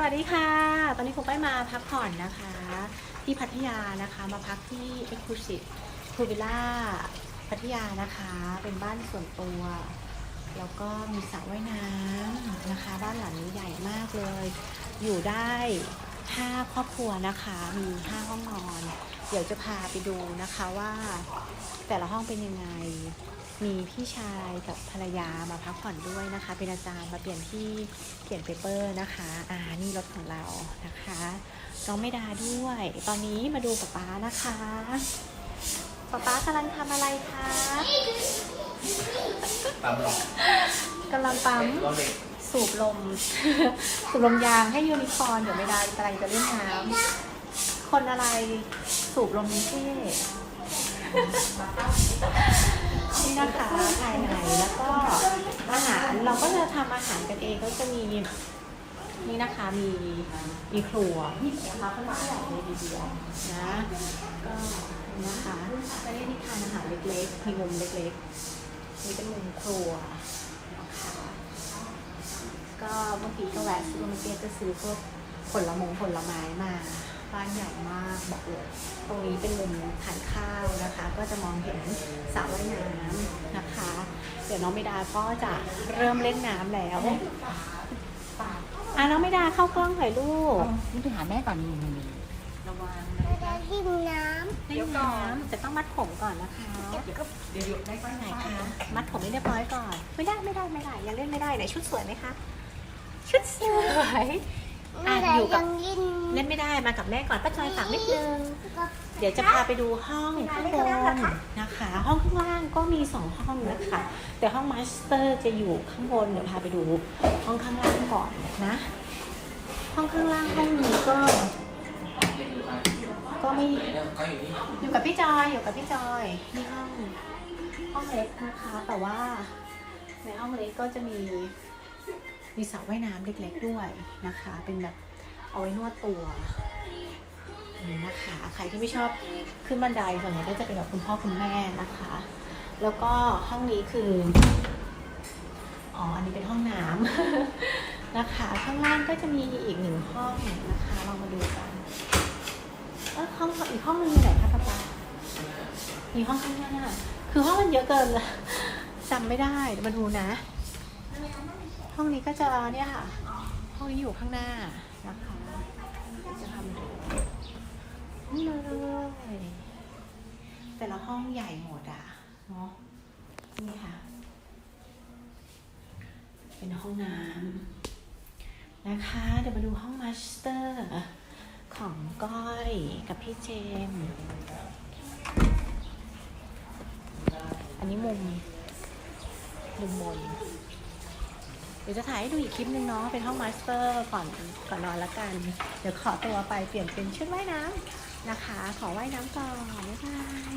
สวัสดีค่ะ ตอนนี้ครูป้ายมาพักผ่อนนะคะ ที่พัทยานะคะ มาพักที่ Exclusive p u l Villa พัทยานะคะ เป็นบ้านส่วนตัว แล้วก็มีสระว่ายน้ำนะคะ บ้านหลังนี้ใหญ่มากเลย อยู่ได้ห้าครอบครัวนะคะ มีห้าห้องนอน เดี๋ยวจะพาไปดูนะคะว่าแต่ละห้องเป็นยังไง มีพี่ชายกับภรรยามาพักผ่อนด้วยนะคะ เป็นอาจารย์มาเปลี่ยนที่เขียนเปเปอร์นะคะอ่านี่รถของเรานะคะน้องไม่ดาด้วย ตอนนี้มาดูป๊าป๊านะคะป๊าป๊ากำลังทำอะไรคะปั๊มลมกำลังปั๊มรถเล็กสูบลม สูบลมยางให้ยูนิคอร์นเดี๋ยวไม่ได้กำลังจะเล่นน้ำคนอะไรสูบลมเท่ นี่นะคะภายในแล้วก็อาหารเราก็จะทำอาหารกันเองก็จะมีนี่นะคะมีมีครัวนะคะค่อนข้างใหญ่เลยทีเดียวนะก็นะคะจะได้ที่ทานอาหารเล็กๆมีมุมเล็กๆนี่เป็นมุมครัวนะคะก็เมื่อกี้ก็แวะซูเปอร์มาร์เก็ตก็ซื้อพวกผลมงผลไม้มา บ้านใหญ่มากบอกเลยตรงนี้เป็นมุมทานข้าวนะคะ ก็จะมองเห็นสระว่ายน้ำนะคะ เดี๋ยวน้องไม่ดาก็จะเริ่มเล่นน้ำแล้วอะน้องไม่ดาเข้ากล้องหน่อยลูกนี่ไปหาแม่ก่อนนี่นี่นี่ระวังจะกินน้เล่นน้ำแต่ต้องมัดผมก่อนนะคะ เดี๋ยวก็เดี๋ยวหยุดได้ก็ไหนไหนคะคะ มัดผมให้เรียบร้อยก่อน ไม่ได้ไม่ได้ไม่ได้ยังเล่นไม่ได้ไหนชุดสวยไหมคะ ชุดสวยำ อะแต่อยู่กับยังกินเล่นไม่ได้มากับแม่ก่อนป้าจอยฝากนิดนึงก็เดี๋ยวจะพาไปดูห้องข้างบนนะคะ ห้องข้างล่างก็มีสองห้องนะคะ แต่ห้องมาสเตอร์จะอยู่ข้างบนเดี๋ยวพาไปดูห้องข้างล่างก่อนนะ ห้องข้างล่างห้องนี้ก็ ก็ไม่เขาอยู่นี่อยู่กับพี่จอยอยู่กับพี่จอยนี่ห้องห้องเล็กนะคะ แต่ว่าในห้องเล็กก็จะมี มีสระว่ายน้ำเล็กๆด้วยนะคะ เป็นแบบเอาไว้นวดตัวนี่นะคะใครที่ไม่ชอบขึ้นบันไดส่วนใหญ่ก็จะเป็นแบบคุณพ่อคุณแม่นะคะ แล้วก็ห้องนี้คืออ๋ออันนี้เป็นห้องน้ำนะคะข้างล่างก็จะมีอีกหนึ่งห้องนะคะเรามาดูกันเออห้องอีกห้องนึงอยู่ไหนคะป๊าป๊ามีห้องข้างหน้าคือห้องมันเยอะเกินละจำไม่ได้มาดูนะ ห้องนี้ก็จะเนี่ยค่ะ ห้องนี้อยู่ข้างหน้านะคะจะทำดูนี่เลยแต่ละห้องใหญ่หมดอะเนาะนี่ค่ะ เป็นห้องน้ำนะคะ เดี๋ยวมาดูห้องมาสเตอร์ของก้อยกับพี่เจมส์อันนี้มุมมุมบน ดี๋ยวจะถ่ายให้ดูอีกคลิปนึงเนาะเป็นห้องมาสเตอร์ก่อนก่อนนอนละกัน เดี๋ยวขอตัวไปเปลี่ยนเป็นชุดว่ายน้ำนะคะ ขอว่ายน้ำก่อนบ๊ายบาย